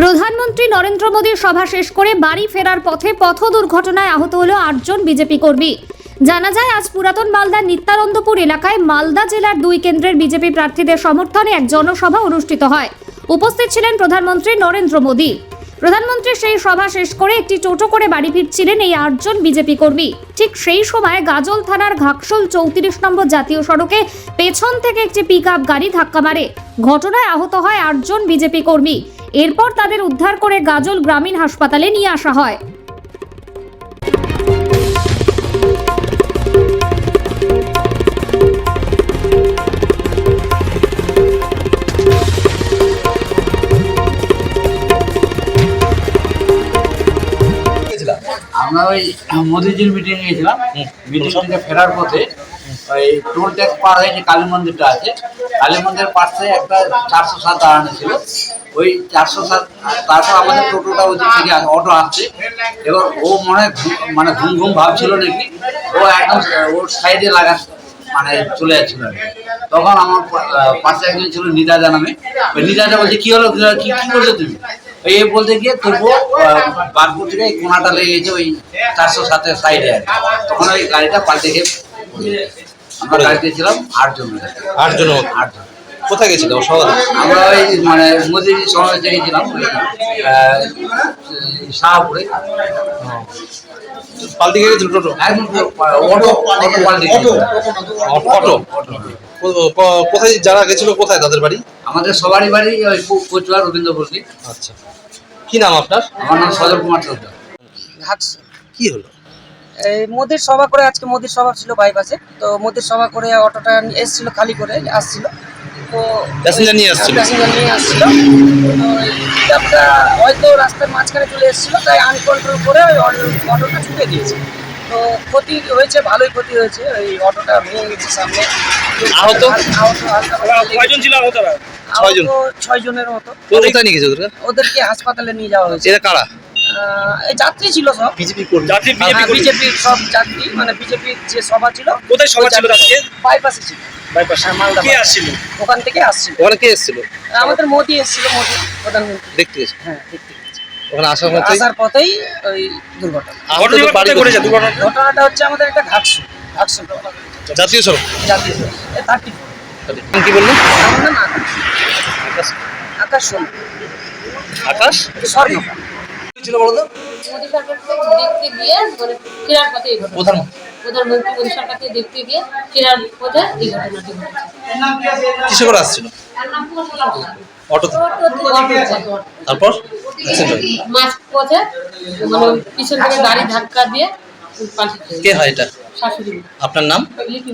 প্রধানমন্ত্রী নরেন্দ্র মোদীর সভা শেষ করে বাড়ি ফেরার পথে পথ দুর্ঘটনায় আহত হলো আটজন বিজেপি কর্মী। জানা যায়, আজ পুরাতন মালদার নিত্যানন্দপুর এলাকায় মালদা জেলার দুই কেন্দ্রের বিজেপি প্রার্থীদের সমর্থনে এক জনসভা অনুষ্ঠিত হয়। উপস্থিত ছিলেন প্রধানমন্ত্রী নরেন্দ্র মোদী। প্রধানমন্ত্রী সেই সভা শেষ করে একটি টোটো করে বাড়ি ফিরছিলেন এই আটজন বিজেপি কর্মী। ঠিক সেই সময় গাজল থানার ঘাকশোল চৌত্রিশ নম্বর জাতীয় সড়কে পেছন থেকে একটি পিক গাড়ি ধাক্কা মারে। ঘটনায় আহত হয় আটজন বিজেপি কর্মী। এরপর তাদের উদ্ধার করে গাজল গ্রামীণ হাসপাতালে নিয়ে আসা হয়। আমরা ওই মোদিজির মিটিং গেছিলাম মিটিং থেকে ফেরার পথে ওই টোল ট্যাক্স পার হয়ে যে কালী মন্দিরটা আছে কালী মন্দিরের পাশে একটা চারশো সাত দাঁড়ানো ছিল। ওই চারশো সাত তারপর আমাদের টোটোটা ওই থেকে অটো আসছে এবার ও মনে হয় ঘুম- মানে ঘুম ঘুম ভাবছিল নাকি ও একদম ওর সাইডে লাগা মানে চলে যাচ্ছিল। তখন আমার পাশে একজন ছিল নিদাজা নামে ওই নিদাজা বলছে কি হলো কি? কি করছ তুমি ওই এ বলতে গিয়ে তবুও বারপুর থেকে কোনাটা লেগে গেছে ওই চারশো সাতের সাইডে আর। তখন ওই গাড়িটা পাল্টে গিয়ে। আমরা গাড়িতে ছিলাম আটজন। আটজন আটজন কোথায় গেছিল? সবাই আমরা ওই মানে মোদির সমাবেশ গেছিলাম আহ, শাহপুরে। পাল্টি গেছিল টোটো? অটো অটো কোথায় যারা গেছিল কোথায় তাদের বাড়ি? আমাদের সবারই বাড়ি ওই কো- কচুয়া রবীন্দ্রপল্লী আচ্ছা। কি নাম আপনার? আমার নাম সজল কুমার চৌধুরী। ঘাটছে কি হলো? এই মোদির সভা করে আজকে মোদির সভা ছিল বাইপাসে। তো মোদির সভা করে অটোটা এসছিল খালি করে আসছিল। তো প্যাসেঞ্জার নিয়ে আসছিল। প্যাসেঞ্জার নিয়ে আসছিল। তো পিকআপটা হয়তো রাস্তার মাঝখানে চলে এসেছিল তাই আনকন্ট্রোল করে ওই অটো- অটোটা ছুটে দিয়েছে। তো ক্ষতি হয়েছে ভালোই ক্ষতি হয়েছে। ওই অটোটা ভেঙে গেছে সামনে। আহত? আহত লেগেছে। ছিল আহতরা? আহত ছয়জন? ছয় জনের মতো। কোথায় নিয়ে গেছে ওদেরকে? ওদেরকে হাসপাতালে নিয়ে যাওয়া হয়েছে। এরা কারা? যাত্রী ছিল সব। বিজেপি কর্মী। হ্যাঁ, বিজেপির সব যাত্রী মানে বিজেপির যে সভা ছিল কোথায় সভা ছিল আজকে? বাইপাসে ছিল। বাইপাস। হ্যাঁ, কে আসছিল? ওখান থেকে আসছিল। ওখানে কে এসেছিল? আমাদের মোদি এসেছিল মোদি প্রধানমন্ত্রী। দেখতে হ্যাঁ দেখতে ওখানে আসার মধ্যে আসার পথেই ওই দুর্ঘটনা। ঘটনাটা হচ্ছে আমাদের একটা ঘাটসু। ঘাটসু জাতীয় সড়ক? জাতীয় থার্টি কি বললেন? আমার নাম আকাশ। আকাশ। সোনা আকাশ? স্বর্ণ ছিল বলো তো? মোদী সরকারকে দেখতে গিয়ে মানে ফেরার পথে এই ঘটনা। প্রধানমন্ত্রী। প্রধানমন্ত্রী মোদী সরকারকে দেখতে গিয়ে ফেরার পথে এই ঘটনাটি ঘটেছে। কিসে করে আসছিল অটোতে তারপর? accident পথে মানে পিছন থেকে গাড়ি ধাক্কা দিয়ে কে হয় এটা? শাশুড়ি। আপনার নাম? লিপি